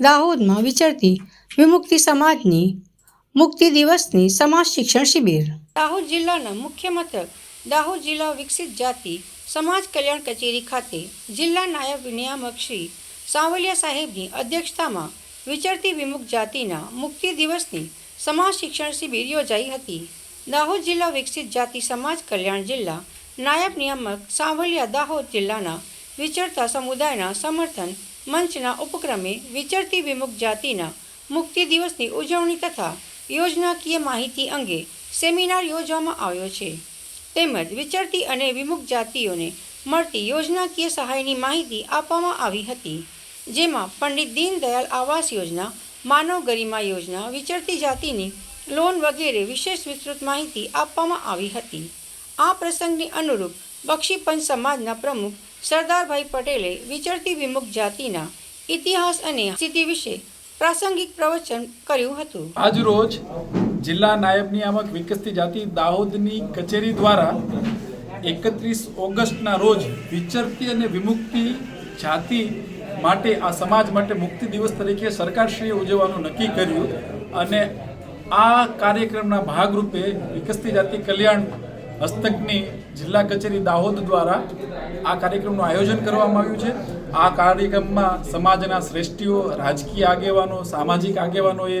દાહોદમાં વિચરતી વિમુક્તિ સમાજની મુક્તિ દિવસની સમાજ શિક્ષણ શિબિર. દાહોદ જિલ્લાના મુખ્ય મથક, દાહોદ જિલ્લા વિકસિત જાતિ સમાજ કલ્યાણ કચેરી ખાતે જિલ્લા નાયબ નિયામક શ્રી સાવલિયા સાહેબની અધ્યક્ષતામાં વિચરતી વિમુક્ત જાતિના મુક્તિ દિવસની સમાજ શિક્ષણ શિબિર યોજાઈ હતી. દાહોદ જિલ્લા વિકસિત જાતિ સમાજ કલ્યાણ જિલ્લા નાયબ નિયામક સાવલિયા દાહોદ જિલ્લાના વિચરતા સમુદાયના સમર્થન મંચના ઉપક્રમે વિચરતી વિમુક્ત જાતિના મુક્તિ દિવસની ઉજવણી તથા યોજનાકીય માહિતી અંગે સેમિનાર યોજવામાં આવ્યો છે. તેમજ વિચરતી અને વિમુક્ત જાતિઓને મળતી યોજનાકીય સહાયની માહિતી આપવામાં આવી હતી. જેમાં પંડિત દીનદયાળ આવાસ યોજના, માનવ ગરિમા યોજના, વિચરતી જાતિની લોન વગેરે વિશેષ વિસ્તૃત માહિતી આપવામાં આવી હતી. આ પ્રસંગની અનુરૂપ બક્ષીપંચ સમાજના પ્રમુખ સરદારભાઈ પટેલે વિચરતી વિમુક્ત જાતિના ઇતિહાસ અને સ્થિતિ વિશે પ્રાસંગિક પ્રવચન કર્યું હતું. આજ રોજ જિલ્લા નાયબ નિયામક વિકસતી જાતિ દાહોદની કચેરી દ્વારા એકત્રીસ ઓગસ્ટના રોજ વિચરતી અને વિમુક્તિ જાતિ માટે, આ સમાજ માટે મુક્તિ દિવસ તરીકે સરકારશ્રીએ ઉજવવાનું નક્કી કર્યું અને આ કાર્યક્રમના ભાગરૂપે વિકસતી જાતિ કલ્યાણ હસ્તકની જિલ્લા કચેરી દાહોદ દ્વારા આ કાર્યક્રમનું આયોજન કરવામાં આવ્યું છે. આ કાર્યક્રમમાં સમાજના શ્રેષ્ઠીઓ, રાજકીય આગેવાનો, સામાજિક આગેવાનોએ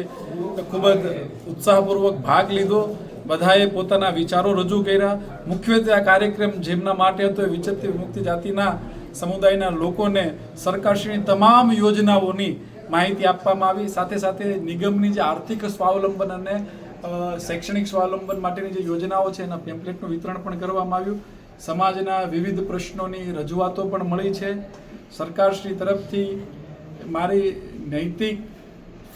ખૂબ જ ઉત્સાહપૂર્વક ભાગ લીધો. બધાએ પોતાના વિચારો રજૂ કર્યા. મુખ્યત્વે આ કાર્યક્રમ જેમના માટે હતો એ વિચરતી વિમુક્તિ જાતિના સમુદાયના લોકોને સરકારશ્રીની તમામ યોજનાઓની માહિતી આપવામાં આવી. સાથે સાથે નિગમની જે આર્થિક સ્વાવલંબન અને શૈક્ષણિક સ્વાવલંબન માટેની જે યોજનાઓ છે, એના પેમ્પલેટનું વિતરણ પણ કરવામાં આવ્યું. સમાજના વિવિધ પ્રશ્નોની રજૂઆતો પણ મળી છે. સરકારશ્રી તરફથી મારી નૈતિક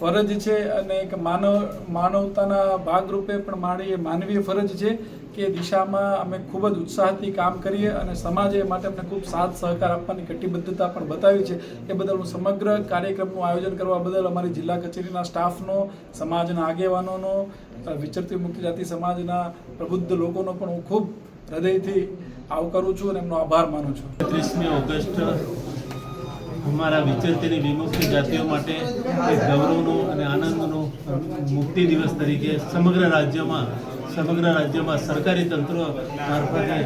ફરજ છે અને એક માનવ, માનવતાના ભાગરૂપે પણ મારી માનવીય ફરજ છે કે એ દિશામાં અમે ખૂબ જ ઉત્સાહથી કામ કરીએ અને સમાજે માટે અમને ખૂબ સાથ સહકાર આપવાની કટિબદ્ધતા પણ બતાવી છે. એ બદલ હું સમગ્ર કાર્યક્રમનું આયોજન કરવા બદલ અમારી જિલ્લા કચેરીના સ્ટાફનો, સમાજના આગેવાનોનો, વિચરતી મુક્તિ જાતિ સમાજના પ્રબુદ્ધ લોકોનો પણ હું ખૂબ હૃદયથી આવકારું છું અને એમનો આભાર માનું છું. ત્રીસમી ઓગસ્ટ અમારા વિચરતીની વિમુક્તિ જાતિઓ માટે એક ગૌરવનો અને આનંદનો મુક્તિ દિવસ તરીકે સમગ્ર રાજ્યમાં સમગ્ર રાજ્યમાં સરકારી તંત્ર મારફતે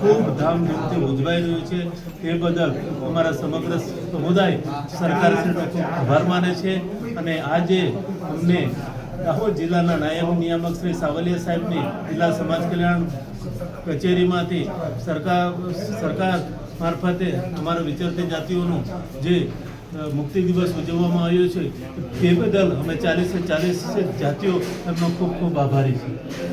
ખૂબ ધામધૂમથી ઉજવાઈ રહ્યું છે. તે બદલ અમારા સમગ્ર સમુદાય સરકારશ્રીનો ખૂબ આભાર માને છે. અને આજે અમને દાહોદ જિલ્લાના નાયબ નિયામક શ્રી સાવલિયા સાહેબની જિલ્લા સમાજ કલ્યાણ કચેરીમાંથી સરકાર સરકાર મારફતે અમારા વિચરતી જાતિઓનું જે મુક્તિ દિવસ ઉજવવામાં આવ્યો છે તે બદલ અમે ચાલીસે ચાલીસ જાતિઓ એમનો ખૂબ ખૂબ આભારી છીએ.